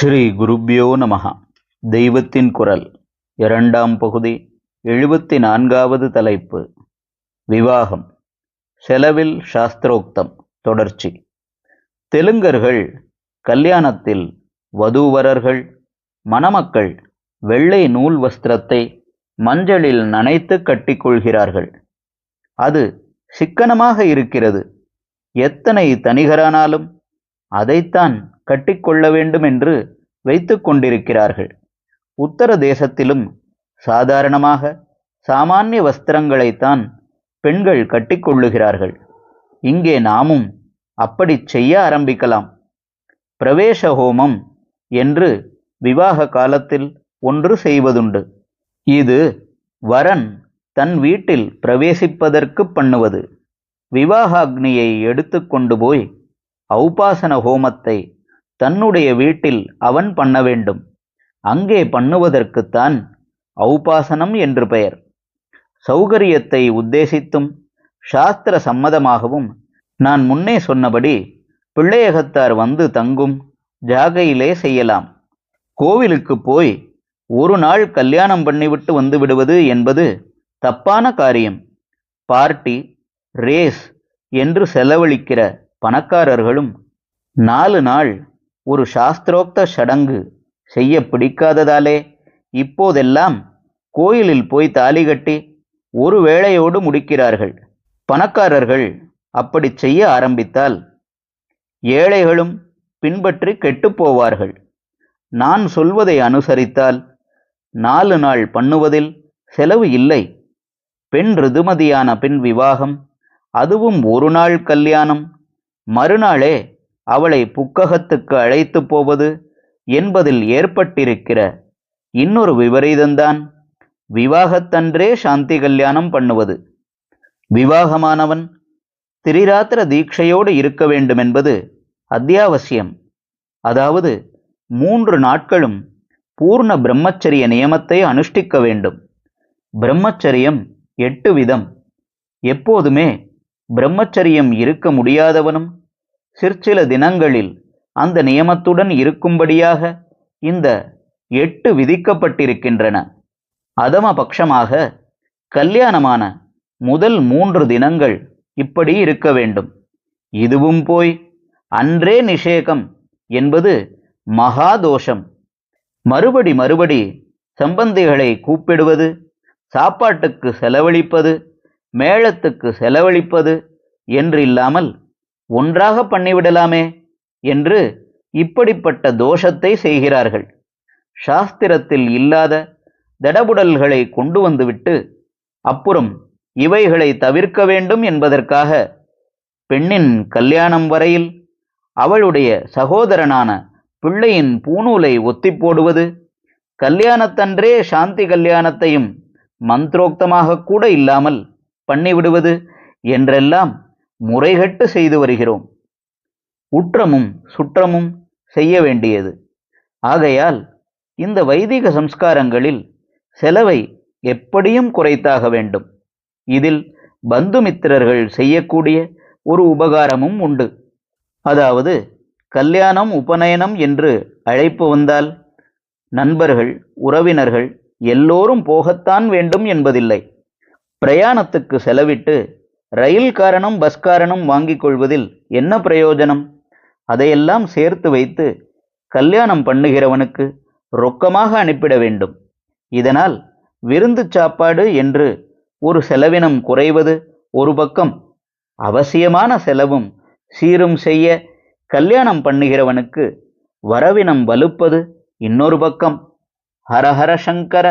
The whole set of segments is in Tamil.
ஸ்ரீ குருப்யோ நமஹா. தெய்வத்தின் குரல் இரண்டாம் பகுதி எழுபத்தி நான்காவது தலைப்பு. விவாகம் செலவில் சாஸ்திரோக்தம் தொடர்ச்சி. தெலுங்கர்கள் கல்யாணத்தில் வதூவரர்கள் மணமக்கள் வெள்ளை நூல் வஸ்திரத்தை மஞ்சளில் நனைத்து கட்டிக்கொள்கிறார்கள். அது சிக்கனமாக இருக்கிறது. எத்தனை தனிகரானாலும் அதைத்தான் கட்டிக்கொள்ள வேண்டும் என்று வைத்து கொண்டிருக்கிறார்கள். உத்தர தேசத்திலும் சாதாரணமாக சாமானிய வஸ்திரங்களைத்தான் பெண்கள் கட்டிக்கொள்ளுகிறார்கள். இங்கே நாமும் அப்படி செய்ய ஆரம்பிக்கலாம். பிரவேச ஹோமம் என்று விவாக காலத்தில் ஒன்று செய்வதுண்டு. இது வரன் தன் வீட்டில் பிரவேசிப்பதற்கு பண்ணுவது. விவாகாக்னியை எடுத்துக்கொண்டு போய் ஔபாசன ஹோமத்தை தன்னுடைய வீட்டில் அவன் பண்ண வேண்டும். அங்கே பண்ணுவதற்குத்தான் ஔபாசனம் என்று பெயர். சௌகரியத்தை உத்தேசித்தும் சாஸ்திர சம்மதமாகவும் நான் முன்னே சொன்னபடி பிள்ளையகத்தார் வந்து தங்கும் ஜாகையிலே செய்யலாம். கோவிலுக்கு போய் ஒரு நாள் கல்யாணம் பண்ணிவிட்டு வந்து விடுவது என்பது தப்பான காரியம். பார்ட்டி ரேஸ் என்று செலவழிக்கிற பணக்காரர்களும் நாலு நாள் ஒரு சாஸ்திரோக்த சடங்கு செய்ய பிடிக்காததாலே இப்போதெல்லாம் கோயிலில் போய் தாலி கட்டி ஒரு வேளையோடு முடிக்கிறார்கள். பணக்காரர்கள் அப்படி செய்ய ஆரம்பித்தால் ஏழைகளும் பின்பற்றி கெட்டுப்போவார்கள் நான் சொல்வதை அனுசரித்தால் நாலு நாள் பண்ணுவதில் செலவு இல்லை. பெண் ரிதுமதியான பின் விவாகம் அதுவும் ஒரு நாள் கல்யாணம் மறுநாளே அவளை புக்ககத்துக்கு அழைத்து போவது என்பதில் ஏற்பட்டிருக்கிற இன்னொரு விபரீதம்தான். விவாகத்தன்றே சாந்தி கல்யாணம் பண்ணுவது. விவாகமானவன் திரிராத்திர தீட்சையோடு இருக்க வேண்டுமென்பது அத்தியாவசியம். அதாவது மூன்று நாட்களும் பூர்ண பிரம்மச்சரிய நியமத்தை அனுஷ்டிக்க வேண்டும். பிரம்மச்சரியம் எட்டு விதம். எப்போதுமே பிரம்மச்சரியம் இருக்க முடியாதவனும் சிற்சில தினங்களில் அந்த நியமத்துடன் இருக்கும்படியாக இந்த எட்டு விதிக்கப்பட்டிருக்கின்றன. அதம பட்சமாக கல்யாணமான முதல் மூன்று தினங்கள் இப்படி இருக்க வேண்டும். இதுவும் போய் அன்றே நிஷேகம் என்பது மகாதோஷம் மறுபடி மறுபடி சம்பந்திகளை கூப்பிடுவது சாப்பாட்டுக்கு செலவழிப்பது மேளத்துக்கு செலவழிப்பது என்றில்லாமல் ஒன்றாக பண்ணிவிடலாமே என்று இப்படிப்பட்ட தோஷத்தை செய்கிறார்கள். சாஸ்திரத்தில் இல்லாத தடபுடல்களை கொண்டு வந்துவிட்டு அப்புறம் இவைகளை தவிர்க்க வேண்டும் என்பதற்காக பெண்ணின் கல்யாணம் வரையில் அவளுடைய சகோதரனான பிள்ளையின் பூணூலை ஒத்தி போடுவது கல்யாணத்தன்றே சாந்தி கல்யாணத்தையும் மந்திரோக்தமாக கூட இல்லாமல் பண்ணிவிடுவது என்றெல்லாம் முறைகட்டு செய்து வருகிறோம். உற்றமும் சுற்றமும் செய்ய வேண்டியது. ஆகையால் இந்த வைதிக சம்ஸ்காரங்களில் செலவை எப்படியும் குறைத்தாக வேண்டும். இதில் பந்துமித்திரர்கள் செய்யக்கூடிய ஒரு உபகாரமும் உண்டு. அதாவது கல்யாணம் உபநயனம் என்று அழைப்பு வந்தால் நண்பர்கள் உறவினர்கள் எல்லோரும் போகத்தான் வேண்டும் என்பதில்லை. பிரயாணத்துக்கு செலவிட்டு ரயில் காரணம் பஸ் காரணம் வாங்கிக் கொள்வதில் என்ன பிரயோஜனம்? அதையெல்லாம் சேர்த்து வைத்து கல்யாணம் பண்ணுகிறவனுக்கு ரொக்கமாக அனுப்பிட வேண்டும். இதனால் விருந்து சாப்பாடு என்று ஒரு செலவினம் குறைவது ஒரு பக்கம் அவசியமான செலவும் சீரும் செய்ய கல்யாணம் பண்ணுகிறவனுக்கு வரவினம் வலுப்பது இன்னொரு பக்கம். ஹரஹர சங்கர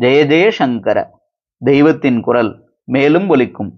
ஜெய ஜெய சங்கர. தெய்வத்தின் குரல் மேலும் ஒலிக்கும்.